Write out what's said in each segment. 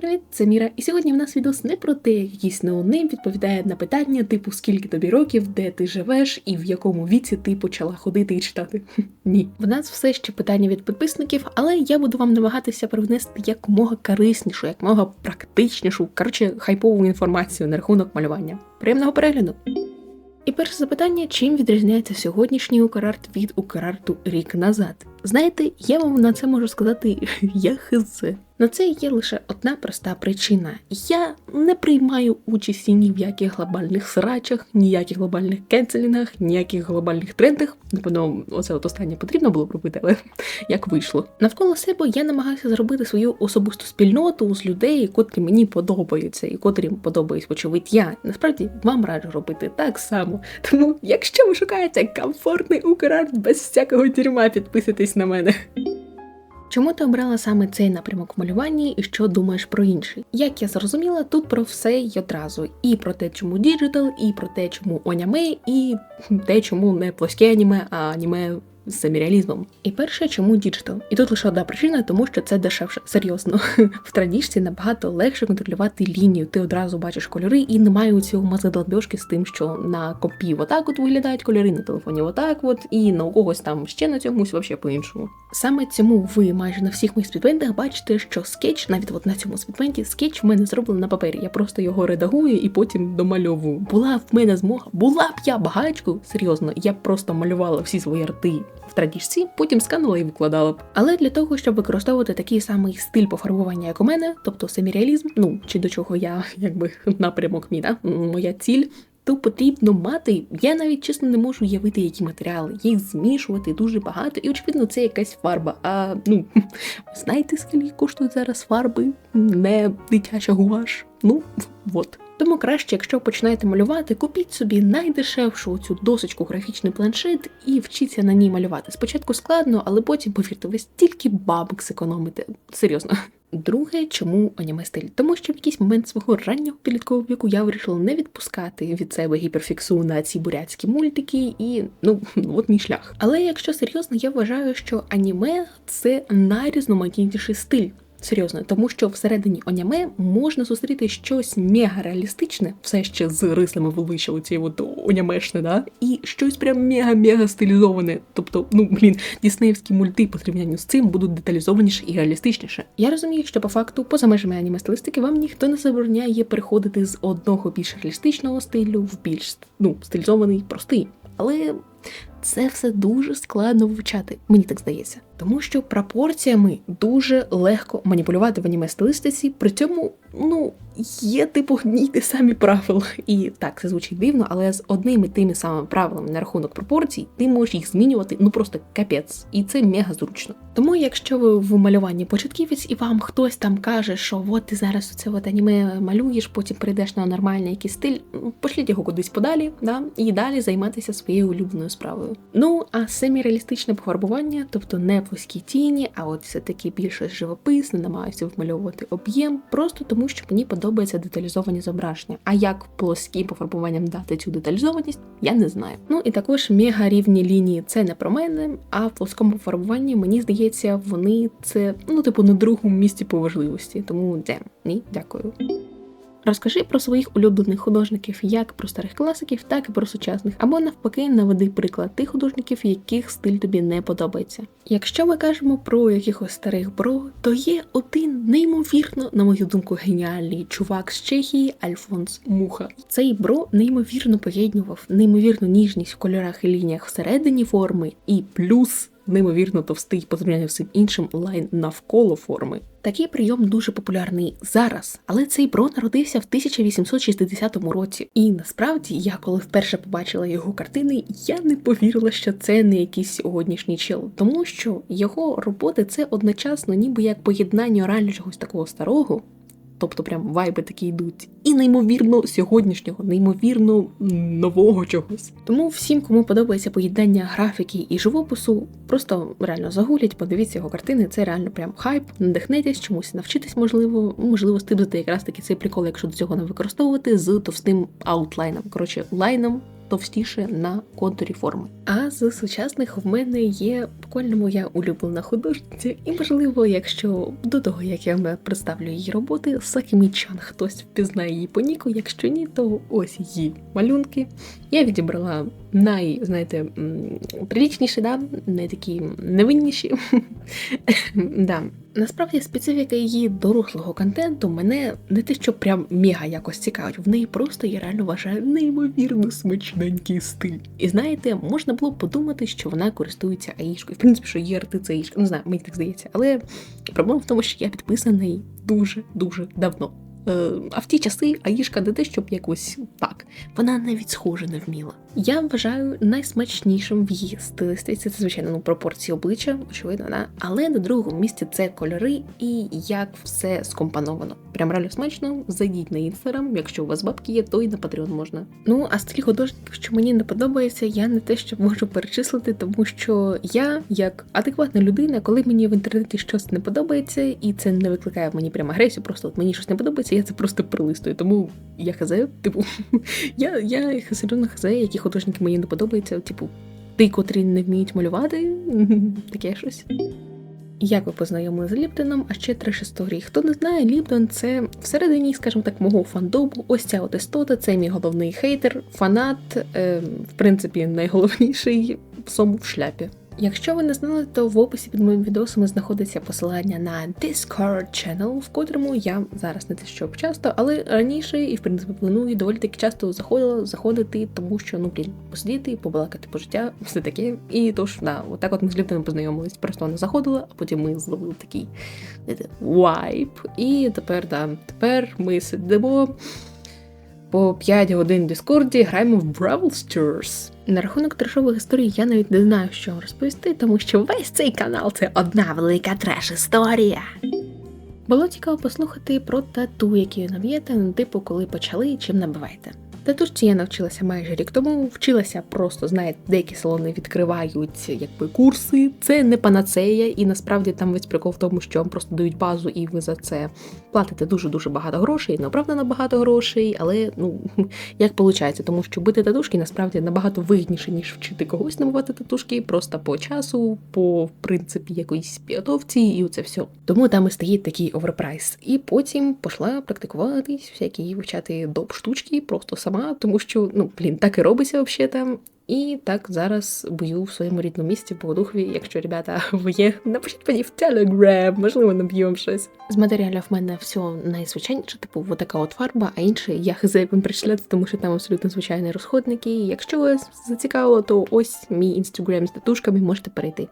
Привіт, це Міра, і сьогодні в нас відос не про те, як якийсь ноунейм відповідає на питання, типу скільки тобі років, де ти живеш і в якому віці ти почала ходити і читати. Ні. В нас все ще питання від підписників, але я буду вам намагатися привнести якомога кориснішу, якомога практичнішу, коротше, хайпову інформацію на рахунок малювання. Приємного перегляду! І перше запитання: чим відрізняється сьогоднішній Украрт від Украрту рік назад? Знаєте, я вам на це можу сказати я хз. На це є лише одна проста причина: я не приймаю участі ні в яких глобальних срачах, ніяких глобальних кенселінгах, ніяких глобальних трендах. Напевно, оце от останнє потрібно було робити, але як вийшло. Навколо себе я намагаюся зробити свою особисту спільноту з людей, котрі мені подобаються, і котрі подобаюсь, вочевидь, я. Насправді вам раджу робити так само. Тому, якщо ви шукаєте комфортний Украрт без всякого тюрма, підписуйтесь на мене. Чому ти обрала саме цей напрямок в малюванні і що думаєш про інший? Як я зрозуміла, тут про все й одразу: і про те, чому діджитал, і про те, чому оняме, і те, чому не плоске аніме, а аніме з семіріалізмом. І перше, чому діджитал? І тут лише одна причина, тому що це дешевше. Серйозно. В традіжці набагато легше контролювати лінію. Ти одразу бачиш кольори і немає у цього мазадолбьошки з тим, що на копі отак от виглядають кольори, на телефоні отак от, і на у когось там ще на цьомусь вообще по-іншому. Саме цьому ви майже на всіх моїх спідбендах бачите, що скетч, навіть от на цьому спідбенді, скетч в мене зроблений на папері. Я просто його редагую і потім домальовую. Була в мене змога, була б я багачку, серйозно, я б просто малювала всі свої арти в потім сканула і викладала б. Але для того, щоб використовувати такий самий стиль пофарбування, як у мене, тобто семіріалізм, ну чи до чого я якби напрямок мій, да? моя ціль. То потрібно мати, я навіть чесно не можу уявити, які матеріали, їх змішувати дуже багато, і очевидно, це якась фарба. А ну знаєте, скільки коштують зараз фарби? Не дитяча гуаш. Ну от. Тому краще, якщо починаєте малювати, купіть собі найдешевшу цю досочку графічний планшет і вчіться на ній малювати. Спочатку складно, але потім, повірте, ви стільки бабок зекономите. Серйозно. Друге, чому аніме стиль? Тому що в якийсь момент свого раннього підліткового віку я вирішила не відпускати від себе гіперфіксу на ці бурятські мультики, і ну от мій шлях. Але якщо серйозно, я вважаю, що аніме це найрізноманітніший стиль. Серйозно, тому що всередині оняме можна зустріти щось мега реалістичне, все ще з рисами велича оцієї от онямешне, да? І щось прям мега-мега стилізоване. Тобто, ну блін, діснеївські мульти по зрівнянню з цим будуть деталізованіше і реалістичніше. Я розумію, що по факту, поза межами аніме стилістики, вам ніхто не забороняє переходити з одного більш реалістичного стилю в більш ну, стилізований, простий. Але це все дуже складно вивчати, мені так здається. Тому що пропорціями дуже легко маніпулювати в аніме стилістиці, при цьому, ну, є типу й ті самі правила. І так, це звучить дивно, але з одними тими самими правилами на рахунок пропорцій ти можеш їх змінювати ну просто капець. І це мега зручно. Тому, якщо ви в малюванні початківець і вам хтось там каже, що от ти зараз оце от аніме малюєш, потім перейдеш на нормальний якийсь стиль, пошліть його кудись подалі, да, і далі займатися своєю улюбленою справою. Ну а семіреалістичне пофарбування, тобто не плоскі тіні, а от все таки більше живописне, намагаюся вмальовувати об'єм, просто тому що мені подобається деталізовані зображення. А як плоским пофарбуванням дати цю деталізованість, я не знаю. Ну і також мега рівні лінії це не про мене, а в плоскому пофарбуванні мені здається, вони це ну типу на другому місці по важливості. Тому де ні, дякую. Розкажи про своїх улюблених художників як про старих класиків, так і про сучасних, або навпаки, наведи приклад тих художників, яких стиль тобі не подобається. Якщо ми кажемо про якихось старих бро, то є один неймовірно, на мою думку, геніальний чувак з Чехії Альфонс Муха. Цей бро неймовірно поєднував неймовірну ніжність в кольорах і лініях всередині форми, і плюс неймовірно товстий по зрівнянню всім іншим лайн навколо форми. Такий прийом дуже популярний зараз, але цей бро народився в 1860 році. І насправді, я коли вперше побачила його картини, я не повірила, що це не якийсь сьогоднішній чел, тому що його роботи це одночасно, ніби як поєднання реально чогось такого старого тобто прям вайби такі йдуть, і неймовірно сьогоднішнього, неймовірно нового чогось. Тому всім, кому подобається поєднання графіки і живопису, просто реально загулять, подивіться його картини. Це реально прям хайп, надихнетесь, чомусь навчитись, можливо, можливо, стибзати якраз таки цей прикол, якщо до цього не використовувати з товстим аутлайном. Коротше, лайном товстіше на контурі форми. А з сучасних в мене є буквально моя улюблена художниця, і можливо, якщо до того як я вам представлю її роботи, Сакімі Чан хтось впізнає її по ніку. Якщо ні, то ось її малюнки. Я відібрала най, знаєте, прилічніші, да? не такі невинніші. да. Насправді специфіка її дорослого контенту мене не те, що прям мега якось цікавить. В неї просто я реально вважаю неймовірно смачненький стиль. І знаєте, можна було подумати, що вона користується аїшкою. В принципі, що її арти це аїшка. Не знаю, мені так здається. Але проблема в тому, що я підписаний дуже дуже давно. Е, а в ті часи Аїшка не щоб якось так, вона навіть схоже не вміла. Я вважаю найсмачнішим в її стилістиці, це звичайно ну, пропорції обличчя, очевидно, да? але на другому місці це кольори і як все скомпоновано. Прям реально смачно. Зайдіть на інстаграм, якщо у вас бабки є, то і на Patreon можна. Ну а стиль художників, що мені не подобається, я не те, що можу перечислити, тому що я, як адекватна людина, коли мені в інтернеті щось не подобається, і це не викликає в мені прям агресію, просто от мені щось не подобається я це просто прилистую. Тому я хз, типу, я я серйозно хз, які художники мені не подобаються, типу, ти, котрі не вміють малювати, таке щось. Як ви познайомили з Ліптоном, а ще треш історії. Хто не знає, Ліптон це всередині, скажімо так, мого фандому. Ось ця от істота, це мій головний хейтер, фанат, е, в принципі, найголовніший в сому в шляпі. Якщо ви не знали, то в описі під моїм відосом знаходиться посилання на Discord channel, в котрому я зараз не те, що часто, але раніше і в принципі планую доволі таки часто заходила заходити, тому що ну блін, посидіти, побалакати по життя, все таке. І тож, да, отак от ми з Ліптоном познайомились. Просто вона заходила, а потім ми зловили такий вайп. І тепер, да, тепер ми сидимо по 5 годин в Дискорді, граємо в Brawl Stars. На рахунок трешових історій я навіть не знаю, що вам розповісти, тому що весь цей канал це одна велика треш-історія. Було цікаво послухати про тату, які наб'єте, типу, коли почали і чим набиваєте. Татушці я навчилася майже рік тому, вчилася просто, знаєте, деякі салони відкривають якби курси. Це не панацея, і насправді там весь прикол в тому, що вам просто дають базу, і ви за це платите дуже-дуже багато грошей, неоправдано багато грошей, але ну як виходить, тому що бити татушки насправді набагато вигідніше, ніж вчити когось набувати татушки, просто по часу, по в принципі якоїсь підготовці, і оце все. Тому там і стоїть такий оверпрайс. І потім пішла практикуватись, всякі вивчати доп штучки, просто сама тому що ну блін, так і робиться взагалі там. І так зараз бою в своєму рідному місті по Богодухові. Якщо ребята ви є, напишіть мені в Телеграм, можливо, наб'ємо щось. З матеріалів в мене все найзвичайніше, типу, вот така от фарба, а інше я вам прийшляти, тому що там абсолютно звичайні розходники. Якщо вас зацікавило, то ось мій інстаграм з татушками можете перейти.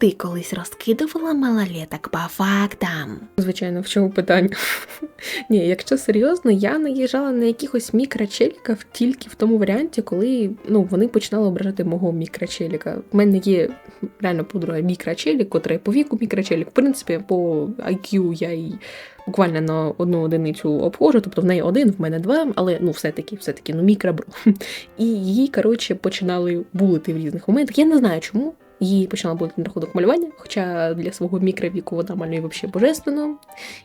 Ти колись розкидувала малолеток по фактам? Звичайно, в чому питання? Ні, якщо серйозно, я наїжджала на якихось мікрочеліків тільки в тому варіанті, коли ну, вони починали ображати мого мікрочеліка. У мене є реально подруга мікрочелік, котра по віку мікрочелік. В принципі, по IQ я й буквально на одну одиницю обходжу, тобто в неї один, в мене два, але ну все-таки, все-таки, ну мікробро. І її, коротше, починали булити в різних моментах. Я не знаю чому. Її почала бути на рахунок малювання, хоча для свого мікровіку вона малює взагалі божественно.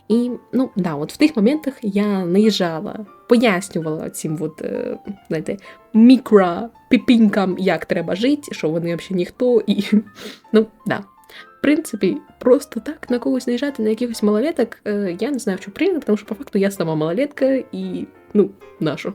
І ну да, от в тих моментах я наїжджала, пояснювала цим от, е, знаєте, мікропіпінькам, як треба жити, що вони взагалі ніхто, і ну да. В принципі, просто так на когось наїжджати на якихось малолеток, е, я не знаю, що прийнято, тому що по факту я сама малолетка і ну, нашу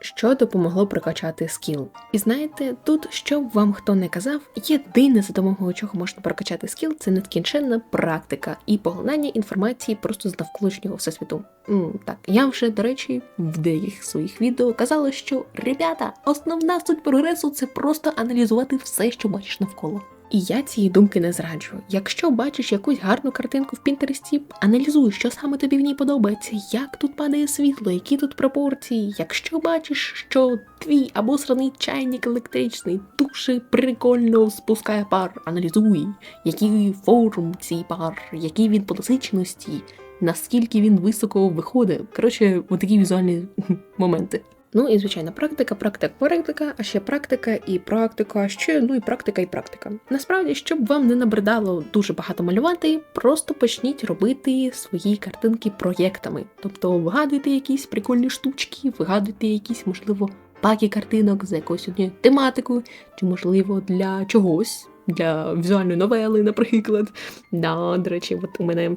що допомогло прокачати скіл. І знаєте, тут, що б вам хто не казав, єдине за допомогою чого можна прокачати скіл, це нескінченна практика і поглинання інформації просто з навколишнього всесвіту. М, так, я вже, до речі, в деяких своїх відео казала, що ребята, основна суть прогресу це просто аналізувати все, що бачиш навколо. І я цієї думки не зраджую. Якщо бачиш якусь гарну картинку в Пінтересті, аналізуй, що саме тобі в ній подобається, як тут падає світло, які тут пропорції. Якщо бачиш, що твій або сраний чайник електричний дуже прикольно спускає пар, аналізуй, який форм цій пар, який він по насиченості, наскільки він високо виходить. Коротше, отакі візуальні моменти. Ну і звичайно, практика, практика, практика, а ще практика і практика, ще ну і практика, і практика. Насправді, щоб вам не набридало дуже багато малювати, просто почніть робити свої картинки проєктами. Тобто вигадуйте якісь прикольні штучки, вигадуйте якісь, можливо, паки картинок з якоюсь однією тематикою, чи, можливо, для чогось, для візуальної новели, наприклад. Да, до речі, от у мене.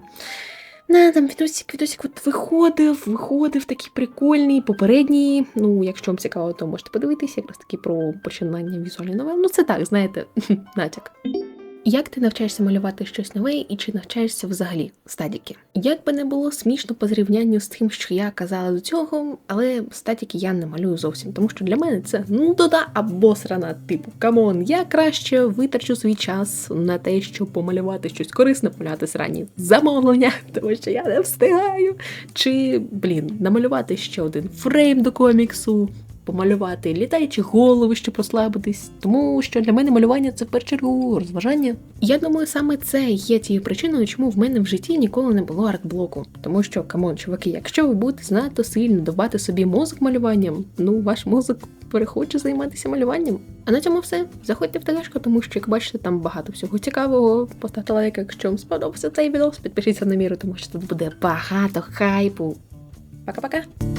На, там відосик, відосик от виходив, виходив такий прикольний, попередній. Ну, якщо вам цікаво, то можете подивитися, якраз таки про починання візуальної новели. Ну, це так, знаєте, натяк. Як ти навчаєшся малювати щось нове і чи навчаєшся взагалі стадіки? Як би не було смішно по зрівнянню з тим, що я казала до цього, але статіки я не малюю зовсім, тому що для мене це ну дода або срана. Типу, камон, я краще витрачу свій час на те, щоб помалювати щось корисне, помаляти срані замовлення, тому що я не встигаю. Чи, блін, намалювати ще один фрейм до коміксу, помалювати літаючі голови, щоб розслабитись, тому що для мене малювання це в першу розважання. Я думаю, саме це є тією причиною, чому в мене в житті ніколи не було артблоку. Тому що, камон, чуваки, якщо ви будете занадто сильно давати собі мозок малюванням, ну ваш мозок перехоче займатися малюванням. А на цьому все. Заходьте в тележку, тому що, як бачите, там багато всього цікавого. Поставте лайк, якщо вам сподобався цей відео. Підпишіться на міру, тому що тут буде багато хайпу. Пока-пока!